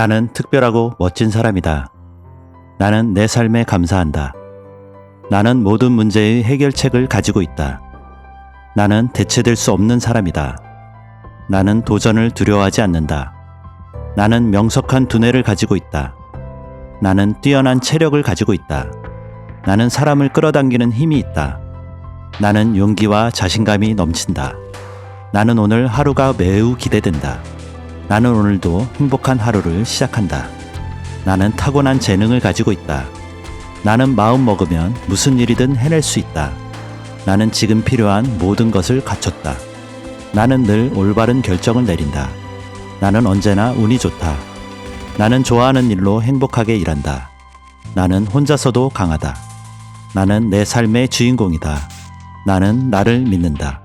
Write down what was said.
나는 특별하고 멋진 사람이다. 나는 내 삶에 감사한다. 나는 모든 문제의 해결책을 가지고 있다. 나는 대체될 수 없는 사람이다. 나는 도전을 두려워하지 않는다. 나는 명석한 두뇌를 가지고 있다. 나는 뛰어난 체력을 가지고 있다. 나는 사람을 끌어당기는 힘이 있다. 나는 용기와 자신감이 넘친다. 나는 오늘 하루가 매우 기대된다. 나는 오늘도 행복한 하루를 시작한다. 나는 타고난 재능을 가지고 있다. 나는 마음 먹으면 무슨 일이든 해낼 수 있다. 나는 지금 필요한 모든 것을 갖췄다. 나는 늘 올바른 결정을 내린다. 나는 언제나 운이 좋다. 나는 좋아하는 일로 행복하게 일한다. 나는 혼자서도 강하다. 나는 내 삶의 주인공이다. 나는 나를 믿는다.